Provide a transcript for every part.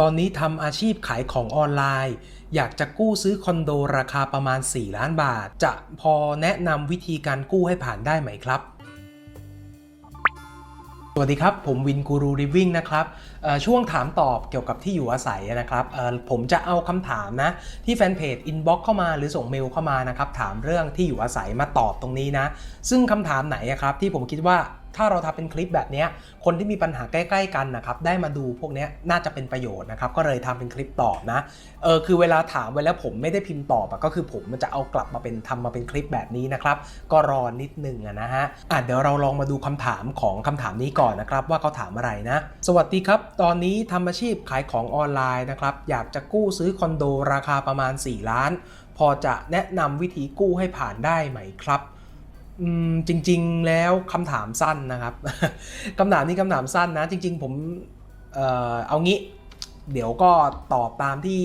ตอนนี้ทำอาชีพขายของออนไลน์ อยากจะกู้ซื้อคอนโดราคาประมาณ 4 ล้านบาท จะพอแนะนำวิธีการกู้ให้ผ่านได้ไหมครับ สวัสดีครับ ผมวินกูรูริวิ่งนะครับช่วงถามตอบเกี่ยวกับที่อยู่อาศัยนะครับผมจะเอาคำถามนะ ที่แฟนเพจอินบ็อกเข้ามาหรือส่งเมลเข้ามานะครับ ถามเรื่องที่อยู่อาศัยมาตอบตรงนี้นะ ซึ่งคำถามไหนครับที่ผมคิดว่า ถ้าเราทำเป็นคลิปแบบนี้คนที่มีปัญหาใกล้ ๆ กันนะครับได้มาดูพวกนี้น่าจะเป็นประโยชน์นะครับก็เลยทำเป็นคลิปตอบนะเออคือเวลาถามไว้แล้วผมไม่ได้พิมพ์ตอบอะก็คือผมมันจะเอากลับมาเป็นทำมาเป็นคลิปแบบนี้นะครับก็รอนิดนึงอะนะฮะอะเดี๋ยวเราลองมาดูคำถามของคำถามนี้ก่อนนะครับว่าเขาถามอะไรนะ สวัสดีครับ ตอนนี้ทำอาชีพขายของออนไลน์นะครับอยากจะกู้ซื้อคอนโดราคาประมาณ 4 ล้าน พอจะแนะนำวิธีกู้ให้ผ่านได้ไหมครับ จริง ๆ แล้วคำถามสั้นนะครับคำถามนี้คำถามสั้นนะ จริง ๆ ผมเอางี้ เดี๋ยวก็ตอบตามที่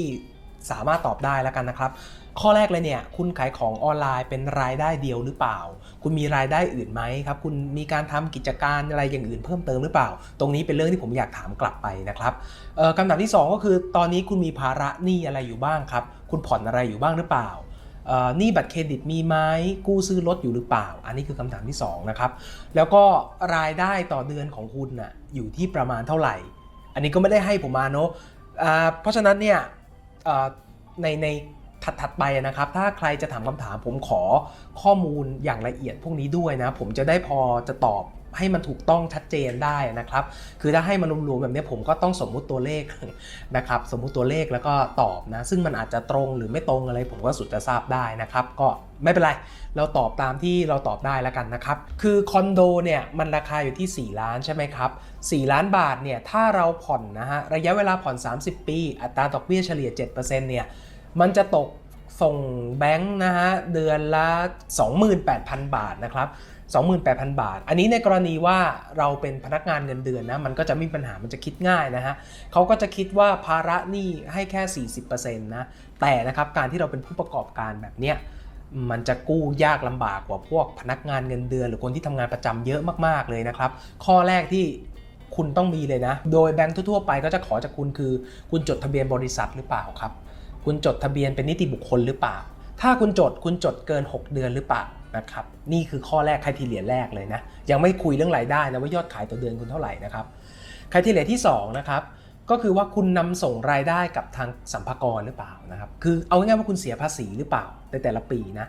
สามารถตอบได้แล้วกันนะครับ ข้อแรกเลยเนี่ย คุณขายของออนไลน์เป็นรายได้เดียวหรือเปล่า คุณมีรายได้อื่นไหมครับ คุณมีการทำกิจการอะไรอย่างอื่นเพิ่มเติมหรือเปล่า ตรงนี้เป็นเรื่องที่ผมอยากถามกลับไปนะครับคำถามที่ 2 ก็คือ ตอนนี้คุณมีภาระหนี้อะไรอยู่บ้างครับ คุณผ่อนอะไรอยู่บ้างหรือเปล่า หนี้บัตรเครดิตมีไหมกู้ซื้อรถอยู่หรือเปล่า อันนี้คือคำถามที่2นะครับแล้วก็รายได้ต่อเดือนของคุณน่ะอยู่ที่ประมาณเท่าไหร่ อันนี้ก็ไม่ได้ให้ผมมาเนอะเพราะฉะนั้นเนี่ยในในถัดๆไปนะครับ ถ้าใครจะถามคำถามผมขอข้อมูลอย่างละเอียดพวกนี้ด้วยนะ ผมจะได้พอจะตอบ ให้มันถูกต้องชัดเจนได้นะครับ คือถ้าให้มันรวมๆแบบนี้ผมก็ต้องสมมุติตัวเลขนะครับ สมมุติตัวเลขแล้วก็ตอบนะ ซึ่งมันอาจจะตรงหรือไม่ตรงอะไร ผมก็สุดจะทราบได้นะครับ ก็ไม่เป็นไร เราตอบตามที่เราตอบได้แล้วกันนะครับ คือคอนโดเนี่ยมันราคาอยู่ที่ 4 ล้านใช่ไหมครับ 4 ล้านบาทเนี่ยถ้าเราผ่อนนะฮะระยะเวลาผ่อน 30 ปี อัตราดอกเบี้ยเฉลี่ย 7%เนี่ยมันจะตกส่งแบงค์นะฮะเดือนละ 28,000 บาทนะครับ 28,000 บาท อันนี้ในกรณีว่าเราเป็นพนักงานเงินเดือนนะมันก็จะไม่มีปัญหามันจะคิดง่ายนะฮะเขาก็จะคิดว่าภาระหนี้ให้แค่ 40%นะแต่นะครับการที่เราเป็นผู้ประกอบการแบบเนี้ยมันจะกู้ยากลำบากกว่าพวกพนักงานเงินเดือน หรือคนที่ทำงานประจำเยอะมากๆเลยนะครับ ข้อแรกที่คุณต้องมีเลยนะ โดยแบงค์ทั่วๆไปก็จะขอจากคุณคือ คุณจดทะเบียนบริษัทหรือเปล่าครับ คุณจดทะเบียนเป็นนิติบุคคลหรือเปล่า ถ้าคุณจดคุณจดเกิน 6 เดือนหรือเปล่า นะครับนี่คือข้อแรกใครทีเหลียแรกเลยนะ ยังไม่คุยเรื่องรายได้นะว่ายอดขายต่อเดือนคุณเท่าไหร่นะครับใครทีเหลียที่สองนะครับก็คือว่าคุณนำส่งรายได้กับทางสัมภากรหรือเปล่านะครับ คือเอาง่ายๆว่าคุณเสียภาษีหรือเปล่าในแต่ละปีนะ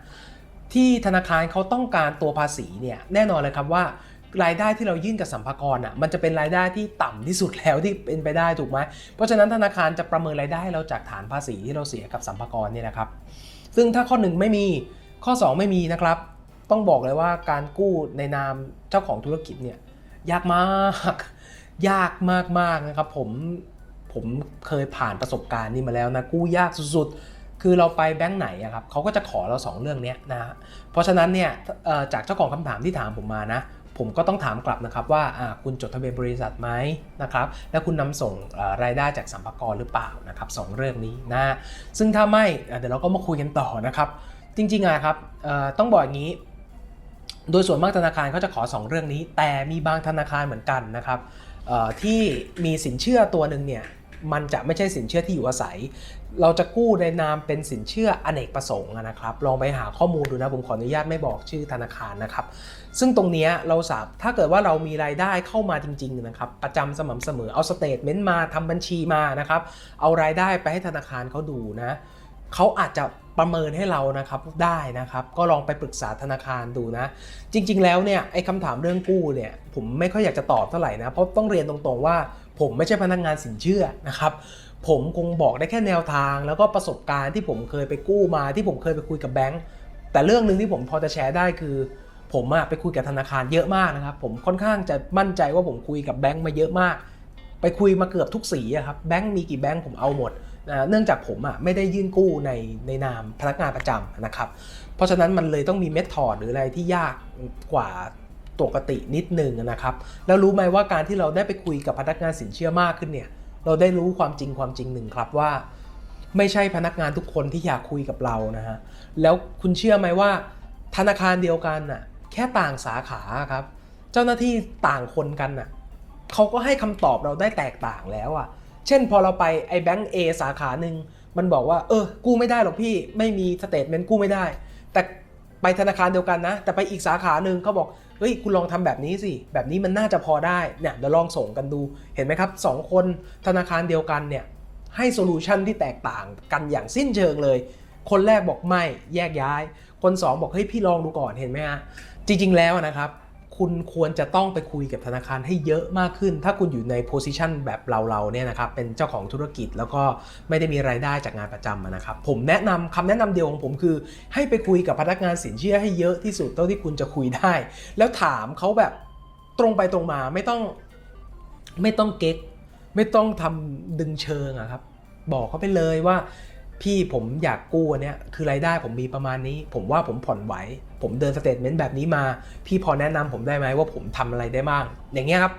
ที่ธนาคารเขาต้องการตัวภาษีเนี่ยแน่นอนเลยครับว่ารายได้ที่เรายื่นกับสัมภากรอะมันจะเป็นรายได้ที่ต่ำที่สุดแล้วที่เป็นไปได้ถูกไหมเพราะฉะนั้นธนาคารจะประเมินรายได้เราจากฐานภาษีที่เราเสียกับสัมภากรเนี่ยนะครับ ซึ่งถ้าข้อหนึ่งไม่มี ข้อ 2 ไม่มีนะครับ ต้องบอกเลยว่าการกู้ในนามเจ้าของธุรกิจเนี่ยยากมากยากมากๆนะครับผมผมเคยผ่านประสบการณ์นี้มาแล้วนะกู้ยากสุดๆ คือเราไปแบงค์ไหนอะครับเขาก็จะขอเรา 2 เรื่องนี้นะฮะเพราะฉะนั้นเนี่ยจากเจ้าของคำถามที่ถามผมมานะ ผมก็ต้องถามกลับนะครับว่าคุณจดทะเบียนบริษัทไหมนะครับแล้วคุณนำส่งรายได้จากสัมภาระหรือเปล่านะครับสองเรื่องนี้นะซึ่งถ้าไม่เดี๋ยวเราก็มาคุยกันต่อนะครับ จริงๆอะครับต้องบอกอย่างนี้ โดยส่วนมากธนาคารเขาจะขอ 2 เรื่องนี้ แต่มีบางธนาคารเหมือนกันนะครับที่มีสินเชื่อตัวหนึ่งเนี่ยมันจะไม่ใช่สินเชื่อที่อยู่อาศัย เราจะกู้ในนามเป็นสินเชื่ออเนกประสงค์นะครับ ลองไปหาข้อมูลดูนะ ผมขออนุญาตไม่บอกชื่อธนาคารนะครับ ซึ่งตรงนี้เราสามถ้าเกิดว่าเรามีรายได้เข้ามาจริงๆนะครับ ประจำสม่ำเสมอ เอาสเตทเมนต์มาทำบัญชีมานะครับ เอารายได้ไปให้ธนาคารเขาดูนะ เขาอาจจะประเมินให้เรานะครับได้นะครับ ก็ลองไปปรึกษาธนาคารดูนะ จริง ๆ แล้วเนี่ยไอ้คำถามเรื่องกู้เนี่ยผมไม่ค่อยอยากจะตอบเท่าไหร่นะ เพราะต้องเรียนตรงๆว่า ผมไม่ใช่พนักงานสินเชื่อนะครับ ผมคงบอกได้แค่แนวทาง แล้วก็ประสบการณ์ที่ผมเคยไปกู้มาที่ผมเคยไปคุยกับแบงก์แต่เรื่องหนึ่งที่ผมพอจะแชร์ได้คือ ผมอะไปคุยกับธนาคารเยอะมากนะครับ ผมค่อนข้างจะมั่นใจว่าผมคุยกับแบงก์มาเยอะมาก ไปคุยมาเกือบทุกสีอะครับแบงก์มีกี่แบงก์ผมเอาหมด เนื่องจากผมอะไม่ได้ยื่นกู้ในในนามพนักงานประจำนะครับ เพราะฉะนั้นมันเลยต้องมีเมธอดหรืออะไรที่ยากกว่าปกตินิดนึงนะครับ แล้วรู้ไหมว่าการที่เราได้ไปคุยกับพนักงานสินเชื่อมากขึ้นเนี่ยเราได้รู้ความจริงความจริงหนึ่งครับว่า ไม่ใช่พนักงานทุกคนที่อยากคุยกับเรานะฮะแล้วคุณเชื่อไหมว่า ธนาคารเดียวกันน่ะแค่ต่างสาขาครับ เจ้าหน้าที่ต่างคนกันน่ะเขาก็ให้คำตอบเราได้แตกต่างแล้วอะ เช่นพอเราไปไอ้แบงก์ A สาขาหนึ่งมันบอกว่า เออ กู้ไม่ได้หรอกพี่ไม่มีสเตทเมนต์กู้ไม่ได้ แต่ไปธนาคารเดียวกันนะ แต่ไปอีกสาขาหนึ่งเขาบอกเฮ้ยคุณลองทำแบบนี้สิ แบบนี้มันน่าจะพอได้เนี่ยเดี๋ยวลองส่งกันดูเห็นไหมครับสองคนธนาคารเดียวกันเนี่ยให้โซลูชันที่แตกต่างกันอย่างสิ้นเชิงเลย คนแรกบอกไม่แยกย้าย คนสองบอกเฮ้ยพี่ลองดูก่อนเห็นไหมฮะจริง ๆ แล้วนะครับ คุณควรจะต้องไปคุยกับธนาคารให้เยอะมากขึ้น ถ้าคุณอยู่ในโพสิชันแบบเราๆเนี่ยนะครับเป็นเจ้าของธุรกิจแล้วก็ไม่ได้มีรายได้จากงานประจำนะครับผมแนะนำคำแนะนำเดียวของผมคือ ให้ไปคุยกับพนักงานสินเชื่อให้เยอะที่สุดเท่าที่คุณจะคุยได้ แล้วถามเขาแบบตรงไปตรงมาไม่ต้องไม่ต้องเก๊กไม่ต้องทำดึงเชิงอะครับบอกเขาไปเลยว่า พี่ผมอยากกู้อันเนี้ยคือรายได้ผมมีประมาณนี้ ผมว่าผมผ่อนไหว ผมเดินสเตทเมนต์แบบนี้มา พี่พอแนะนำผมได้ไหมว่าผมทำอะไรได้บ้าง อย่างเงี้ยครับ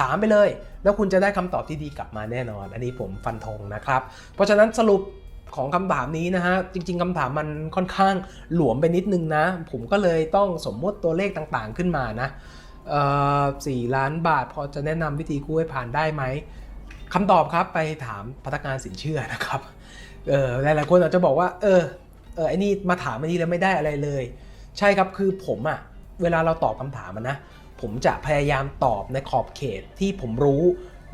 ถามไปเลย แล้วคุณจะได้คำตอบที่ดีกลับมาแน่นอน อันนี้ผมฟันธงนะครับ เพราะฉะนั้นสรุปของคำถามนี้นะฮะ จริง ๆคำถามมันค่อนข้างหลวมไปนิดนึงนะ ผมก็เลยต้องสมมติตัวเลขต่างๆขึ้นมานะเอ่อสี่ล้านบาทพอจะแนะนำวิธีกู้ให้ผ่านได้ไหมคำตอบครับไปถามพนักงานสินเชื่อนะครับ เออหลายๆคนอาจจะบอกว่า เออเออไอ้นี่มาถามอันนี้แล้วไม่ได้อะไรเลย ใช่ครับคือผมอะเวลาเราตอบคำถามนะ ผมจะพยายามตอบในขอบเขตที่ผมรู้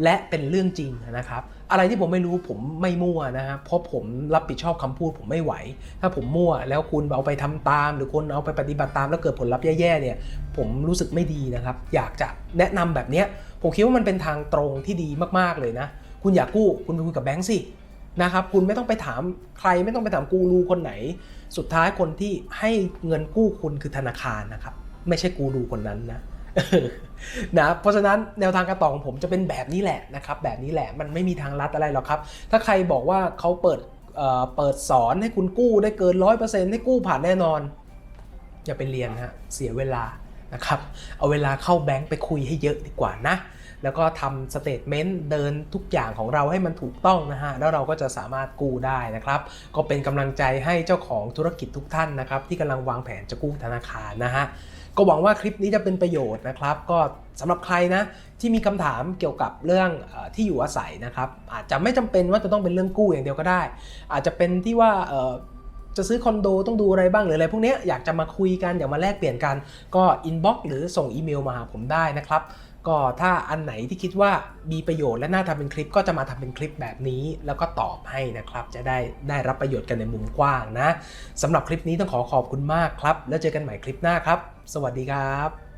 และเป็นเรื่องจริงนะครับ อะไรที่ผมไม่รู้ผมไม่มั่วนะฮะเพราะผมรับผิดชอบคำพูดผมไม่ไหว ถ้าผมมั่วแล้วคุณเอาไปทำตาม หรือคุณเอาไปปฏิบัติตามแล้วเกิดผลลัพธ์แย่ๆเนี่ย ผมรู้สึกไม่ดีนะครับ อยากจะแนะนำแบบเนี้ยผมคิดว่ามันเป็นทางตรงที่ดีมากๆเลยนะ คุณอยากกู้คุณไปคุยกับแบงก์สิ นะครับคุณไม่ต้องไปถามใครไม่ต้องไปถามกูรูคนไหน สุดท้ายคนที่ให้เงินกู้คุณคือธนาคารนะครับ ไม่ใช่กูรูคนนั้นนะนะเพราะฉะนั้นแนวทางการต่อของผมจะเป็นแบบนี้แหละนะครับ แบบนี้แหละมันไม่มีทางลัดอะไรหรอกครับ ถ้าใครบอกว่าเขาเปิดเเปิดสอนให้คุณกู้ได้เกิน100%ให้กู้ผ่านแน่นอน อย่าไปเรียนฮะเสียเวลานะครับ เอาเวลาเข้าแบงก์ไปคุยให้เยอะดีกว่านะ แล้วก็ทำสเตทเมนต์เดินทุกอย่างของเราให้มันถูกต้องนะฮะ แล้วเราก็จะสามารถกู้ได้นะครับ ก็เป็นกำลังใจให้เจ้าของธุรกิจทุกท่านนะครับ ที่กำลังวางแผนจะกู้ธนาคารนะฮะก็หวังว่าคลิปนี้จะเป็นประโยชน์นะครับ ก็สำหรับใครนะที่มีคำถามเกี่ยวกับเรื่องที่อยู่อาศัยนะครับ อาจจะไม่จำเป็นว่าจะต้องเป็นเรื่องกู้อย่างเดียวก็ได้ อาจจะเป็นที่ว่าจะซื้อคอนโดต้องดูอะไรบ้างหรืออะไรพวกนี้อยากจะมาคุยกันอยากมาแลกเปลี่ยนกันก็อินบ็อกซ์หรือส่งอีเมลมาหาผมได้นะครับ ก็ถ้าอันไหนที่คิดว่ามีประโยชน์และน่าทำเป็นคลิปก็จะมาทำเป็นคลิปแบบนี้ แล้วก็ตอบให้นะครับ จะได้ได้รับประโยชน์กันในมุมกว้างนะสำหรับคลิปนี้ต้องขอขอบคุณมากครับ แล้วเจอกันใหม่คลิปหน้าครับ สวัสดีครับ